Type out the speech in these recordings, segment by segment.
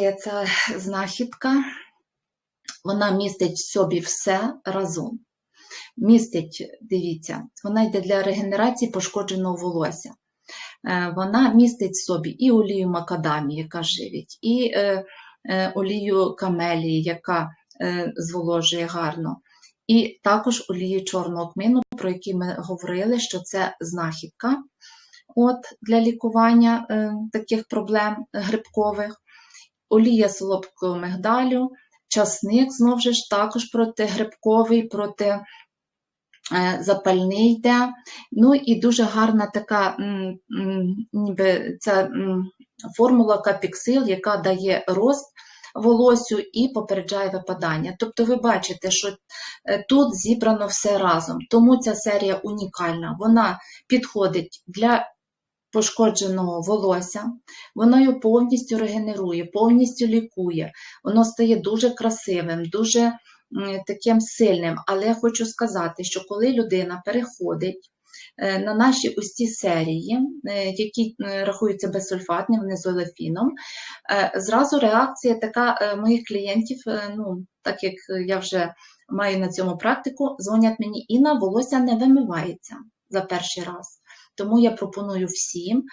серія це знахідка. Вона містить в собі все разом. Містить, дивіться, вона йде для регенерації пошкодженого волосся. Е, Вона містить в собі і олію макадамії, яка живить, і е, е, олію камелії, яка зволожує гарно, і також олію чорного кмину, про які ми говорили, що це знахідка от, для лікування таких проблем грибкових, олія солодкого мигдалю, часник, знову ж також протигрибковий, проти е, запальний йде. Ну і дуже гарна така ніби ця формула капіксил, яка дає рост волосю і попереджає випадання. Тобто ви бачите, що е, тут зібрано все разом. Тому ця серія унікальна. Вона підходить для пошкодженого волосся, воно його повністю регенерує, повністю лікує, воно стає дуже красивим, дуже таким сильним. Але я хочу сказати, що коли людина переходить е, на наші ці серії, е, які е, рахуються безсульфатними, не з олефіном, зразу реакція така моїх клієнтів, ну, так як я вже маю на цьому практику, дзвонять мені, Інна, волосся не вимивається за перший раз. Тому я пропоную всім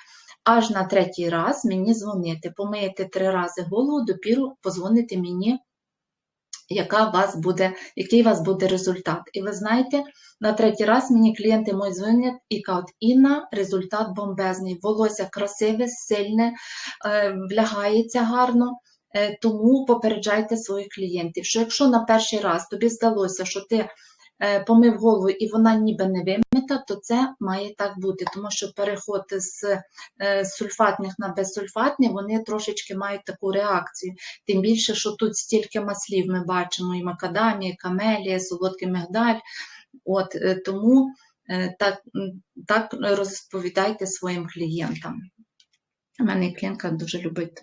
аж на третій раз мені дзвонити. Помиєте три рази голову, допіру позвоните мені, яка вас буде, який у вас буде результат. І ви знаєте, на третій раз мені клієнти мої дзвонять і кажуть, Інна, результат бомбезний, волосся красиве, сильне, е, влягається гарно. Е, Тому попереджайте своїх клієнтів, що якщо на перший раз тобі здалося, що ти е, помив голову і вона ніби не вимита, то це має так бути, тому що переход з е, сульфатних на безсульфатні, вони трошечки мають таку реакцію. Тим більше, що тут стільки маслів ми бачимо, і макадамія, і камелія, солодкий мигдаль. От, е, тому е, так, так розповідайте своїм клієнтам. У мене клієнтка дуже любить